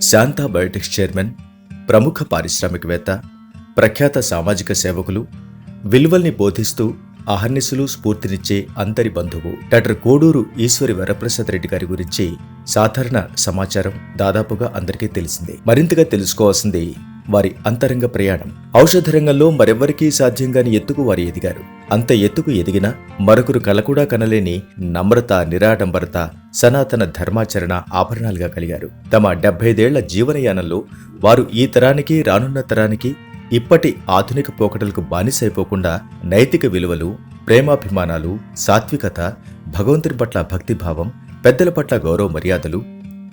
Shanta biotics chairman ప్రముఖ పారిశ్రామికవేత్త ప్రఖ్యాత సామాజిక సేవకులు విలువల్ని బోధిస్తూ అహర్నిశలు స్ఫూర్తినిచ్చే అంతరి బంధువు డాక్టర్ కోడూరు ఈశ్వరి వరప్రసాద్ రెడ్డి గారి గురించి సాధారణ సమాచారం దాదాపుగా అందరికీ తెలిసిందే. మరింతగా తెలుసుకోవాల్సింది వారి అంతరంగ ప్రయాణం. ఔషధ రంగంలో మరెవ్వరికీ సాధ్యంగాని ఎత్తుకు వారు ఎదిగారు. అంత ఎత్తుకు ఎదిగినా మరొకరు కల కూడా కనలేని నమ్రత నిరాడంబరత సనాతన ధర్మాచరణ ఆభరణాలుగా కలిగారు. తమ డెబ్బైదేళ్ళ జీవనయానంలో వారు ఈ తరానికి రానున్న తరానికి ఇప్పటి ఆధునిక పోకడలకు బానిసైపోకుండా నైతిక విలువలు ప్రేమాభిమానాలు సాత్వికత భగవంతుని పట్ల భక్తిభావం పెద్దల పట్ల గౌరవ మర్యాదలు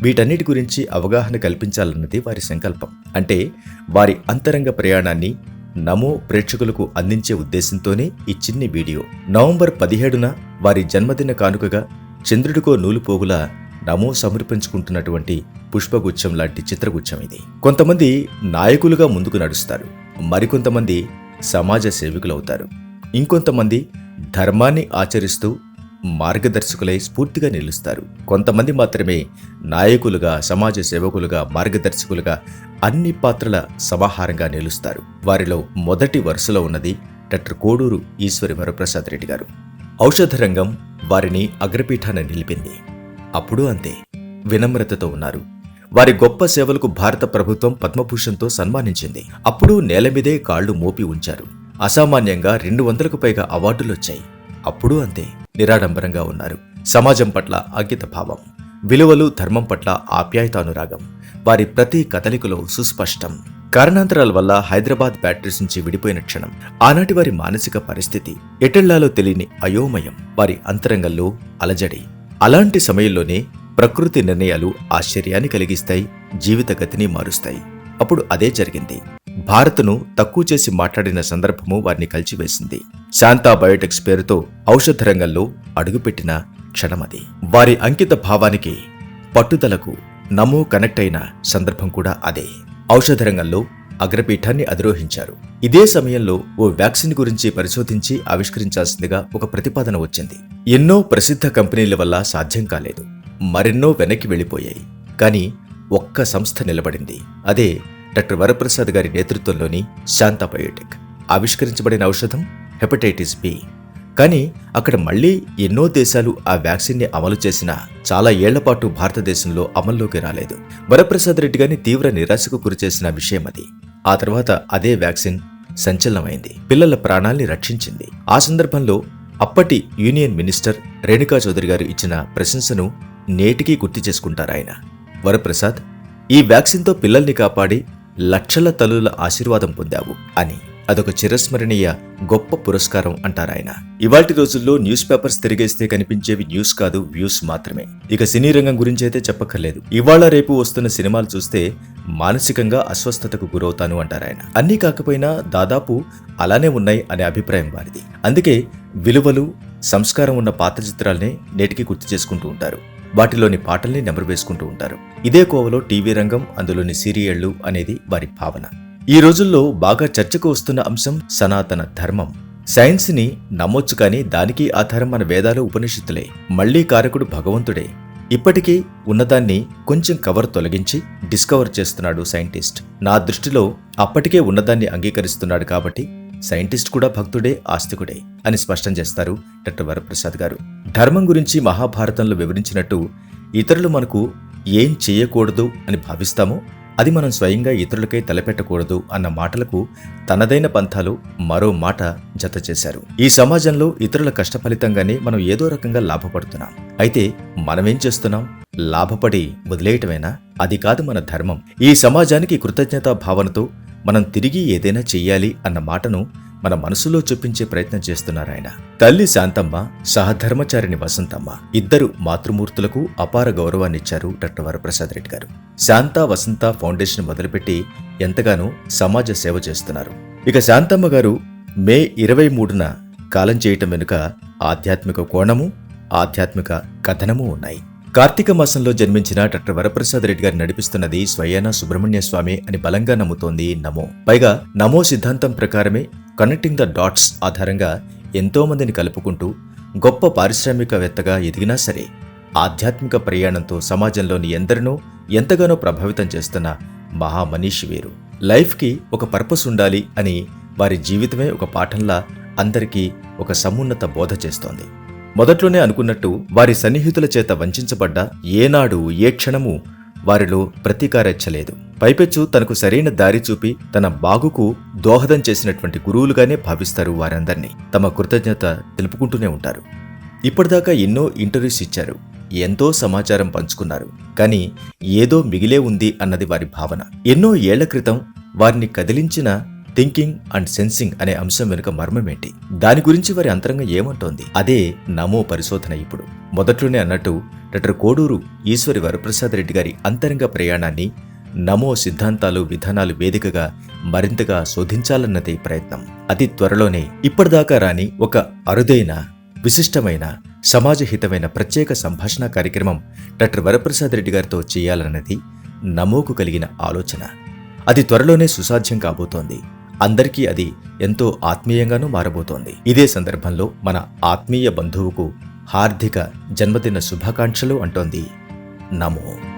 వీటన్నిటి గురించి అవగాహన కల్పించాలన్నది వారి సంకల్పం. అంటే వారి అంతరంగ ప్రయాణాన్ని నమో ప్రేక్షకులకు అందించే ఉద్దేశంతోనే ఈ చిన్ని వీడియో. నవంబర్ పదిహేడున వారి జన్మదిన కానుకగా చంద్రుడికో నూలుపోగులా నమో సమర్పించుకుంటున్నటువంటి పుష్పగుచ్చం లాంటి చిత్రగుచ్చం ఇది. కొంతమంది నాయకులుగా ముందుకు నడుస్తారు. మరికొంతమంది సమాజ సేవకులవుతారు. ఇంకొంతమంది ధర్మాన్ని ఆచరిస్తూ మార్గదర్శకులై స్ఫూర్తిగా నిలుస్తారు. కొంతమంది మాత్రమే నాయకులుగా సమాజ సేవకులుగా మార్గదర్శకులుగా అన్ని పాత్రల సమాహారంగా నిలుస్తారు. వారిలో మొదటి వరుసలో ఉన్నది డాక్టర్ కోడూరు ఈశ్వరి వరప్రసాద్ రెడ్డి గారు. ఔషధ రంగం వారిని అగ్రపీఠాన నిలిపింది. అప్పుడు అంతే వినమ్రతతో ఉన్నారు. వారి గొప్ప సేవలకు భారత ప్రభుత్వం పద్మభూషణ్తో సన్మానించింది. అప్పుడు నేల మీదే కాళ్ళు మోపి ఉంచారు. అసామాన్యంగా రెండు వందలకు పైగా అవార్డులొచ్చాయి. అప్పుడు అంతే నిరాడంబరంగా ఉన్నారు. సమాజం పట్ల అంకితభావం విలువలు ధర్మం పట్ల ఆప్యాయతానురాగం వారి ప్రతి కదలికలో సుస్పష్టం. కారణాంతరాల వల్ల హైదరాబాద్ బ్యాటరీస్ నుంచి విడిపోయిన క్షణం ఆనాటి వారి మానసిక పరిస్థితి ఎటెళ్ళాలో తెలియని అయోమయం వారి అంతరంగంలో అలజడి. అలాంటి సమయంలోనే ప్రకృతి నిర్ణయాలు ఆశ్చర్యాన్ని కలిగిస్తాయి జీవిత గతిని మారుస్తాయి. అప్పుడు అదే జరిగింది. భారత్ను తక్కువ చేసి మాట్లాడిన సందర్భము వారిని కలిచివేసింది. శాంతా బయోటెక్స్ పేరుతో ఔషధ రంగంలో అడుగుపెట్టిన క్షణమది వారి అంకిత భావానికి పట్టుదలకు నమో కనెక్ట్ అయిన సందర్భం కూడా అదే. ఔషధ రంగంలో అగ్రపీఠాన్ని అధిరోహించారు. ఇదే సమయంలో ఓ వ్యాక్సిన్ గురించి పరిశోధించి ఆవిష్కరించాల్సిందిగా ఒక ప్రతిపాదన వచ్చింది. ఎన్నో ప్రసిద్ధ కంపెనీల వల్ల సాధ్యం కాలేదు. మరెన్నో వెనక్కి వెళ్ళిపోయాయి. కానీ ఒక్క సంస్థ నిలబడింది. అదే డాక్టర్ వరప్రసాద్ గారి నేతృత్వంలోని శాంతా బయోటెక్. ఆవిష్కరించబడిన ఔషధం హెపటైటిస్ బి. కానీ అక్కడ మళ్ళీ ఎన్నో దేశాలు ఆ వ్యాక్సిన్ని అమలు చేసినా చాలా ఏళ్ళపాటు భారతదేశంలో అమల్లోకి రాలేదు. వరప్రసాద్ రెడ్డి గారిని తీవ్ర నిరాశకు గురిచేసిన విషయం అది. ఆ తర్వాత అదే వ్యాక్సిన్ సంచలనమైంది. పిల్లల ప్రాణాల్ని రక్షించింది. ఆ సందర్భంలో అప్పటి యూనియన్ మినిస్టర్ రేణుకా చౌదరి గారు ఇచ్చిన ప్రశంసను నేటికీ గుర్తు చేసుకుంటారాయన. వరప్రసాద్ ఈ వ్యాక్సిన్తో పిల్లల్ని కాపాడి లక్షల తల్లుల ఆశీర్వాదం పొందావు అని అదొక చిరస్మరణీయ గొప్ప పురస్కారం అంటారాయన ఇవాటి రోజుల్లో న్యూస్ పేపర్స్ తిరిగేస్తే కనిపించేవి న్యూస్ కాదు వ్యూస్ మాత్రమే. ఇక సినీ రంగం గురించి అయితే చెప్పక్కర్లేదు. ఇవాళ రేపు వస్తున్న సినిమాలు చూస్తే మానసికంగా అస్వస్థతకు గురవుతాను అంటారాయన అన్నీ కాకపోయినా దాదాపు అలానే ఉన్నాయి అనే అభిప్రాయం వారిది. అందుకే విలువలు సంస్కారం ఉన్న పాత చిత్రాలనే నేటికి గుర్తు చేసుకుంటూ ఉంటారు. వాటిలోని పాటల్ని నెమరు వేసుకుంటూ ఉంటారు. ఇదే కోవలో టీవీ రంగం అందులోని సీరియళ్ళు అనేది వారి భావన. ఈ రోజుల్లో బాగా చర్చకు వస్తున్న అంశం సనాతన ధర్మం. సైన్స్ని నమ్మొచ్చు కానీ దానికి ఆధారం మన వేదాలు ఉపనిషత్తులే. మళ్ళీ కారకుడు భగవంతుడే. ఇప్పటికీ ఉన్నదాన్ని కొంచెం కవర్ తొలగించి డిస్కవర్ చేస్తున్నాడు సైంటిస్ట్. నా దృష్టిలో అప్పటికే ఉన్నదాన్ని అంగీకరిస్తున్నాడు కాబట్టి సైంటిస్ట్ కూడా భక్తుడే ఆస్తికుడే అని స్పష్టం చేస్తారు డాక్టర్ వరప్రసాద్ గారు. ధర్మం గురించి మహాభారతంలో వివరించినట్టు ఇతరులు మనకు ఏం చేయకూడదు అని భావిస్తామో అది మనం స్వయంగా ఇతరులకై తలపెట్టకూడదు అన్న మాటలకు తనదైన పంథాలు మరో మాట జత చేశారు. ఈ సమాజంలో ఇతరుల కష్ట ఫలితంగానే మనం ఏదో రకంగా లాభపడుతున్నాం. అయితే మనమేం చేస్తున్నాం? లాభపడి వదిలేయటమేనా? అది కాదు మన ధర్మం. ఈ సమాజానికి కృతజ్ఞతా భావనతో మనం తిరిగి ఏదైనా చెయ్యాలి అన్న మాటను మన మనసులో చూపించే ప్రయత్నం చేస్తున్నారాయన తల్లి శాంతమ్మ సహధర్మచారిణి వసంతమ్మ ఇద్దరు మాతృమూర్తులకు అపార గౌరవాన్నిచ్చారు డాక్టర్ వరప్రసాద్ రెడ్డి గారు. శాంత వసంత ఫౌండేషన్ మొదలుపెట్టి ఎంతగానో సమాజ సేవ చేస్తున్నారు. ఇక శాంతమ్మ గారు మే ఇరవై మూడున కాలం చేయటం వెనుక ఆధ్యాత్మిక కోణము ఆధ్యాత్మిక కథనము ఉన్నాయి. కార్తీక మాసంలో జన్మించిన డాక్టర్ వరప్రసాద్ రెడ్డి గారు నడిపిస్తున్నది స్వయాన సుబ్రహ్మణ్య స్వామి అని బలంగా నమ్ముతోంది నమో. పైగా నమో సిద్ధాంతం ప్రకారమే కనెక్టింగ్ ద డాట్స్ ఆధారంగా ఎంతో మందిని కలుపుకుంటూ గొప్ప పారిశ్రామికవేత్తగా ఎదిగినా సరే ఆధ్యాత్మిక ప్రయాణంతో సమాజంలోని ఎందరినో ఎంతగానో ప్రభావితం చేస్తున్న మహామనీషి వీరు. లైఫ్కి ఒక పర్పస్ ఉండాలి అని వారి జీవితమే ఒక పాఠంలా అందరికీ ఒక సమున్నత బోధ చేస్తోంది. మొదట్లోనే అనుకున్నట్టు వారి సన్నిహితుల చేత వంచబడ్డ ఏనాడు ఏ క్షణము వారిలో ప్రతీకారెచ్చలేదు పైపెచ్చు తనకు సరైన దారి చూపి తన బాగుకు దోహదం చేసినటువంటి గురువులుగానే భావిస్తారు వారందరినీ. తమ కృతజ్ఞత తెలుపుకుంటూనే ఉంటారు. ఇప్పటిదాకా ఎన్నో ఇంటర్వ్యూస్ ఇచ్చారు. ఎంతో సమాచారం పంచుకున్నారు. కానీ ఏదో మిగిలే ఉంది అన్నది వారి భావన. ఎన్నో ఏళ్ళ క్రితం వారిని కదిలించిన థింకింగ్ అండ్ సెన్సింగ్ అనే అంశం వెనుక మర్మమేంటి? దాని గురించి వారి అంతరంగం ఏమంటోంది? అదే నమో పరిశోధన ఇప్పుడు. మొదట్లోనే అన్నట్టు డాక్టర్ కోడూరు ఈశ్వరి వరప్రసాద్ రెడ్డి గారి అంతరంగ ప్రయాణాన్ని నమో సిద్ధాంతాలు విధానాలు వేదికగా మరింతగా శోధించాలన్నదే ప్రయత్నం. అతి త్వరలోనే ఇప్పటిదాకా రాని ఒక అరుదైన విశిష్టమైన సమాజహితమైన ప్రత్యేక సంభాషణ కార్యక్రమం డాక్టర్ వరప్రసాద్ రెడ్డి గారితో చేయాలన్నది నమోకు కలిగిన ఆలోచన. అది త్వరలోనే సుసాధ్యం కాబోతోంది. అందరికీ అది ఎంతో ఆత్మీయంగానూ మారబోతోంది. ఇదే సందర్భంలో మన ఆత్మీయ బంధువుకు హార్దిక జన్మదిన శుభాకాంక్షలు అంటోంది. నమో.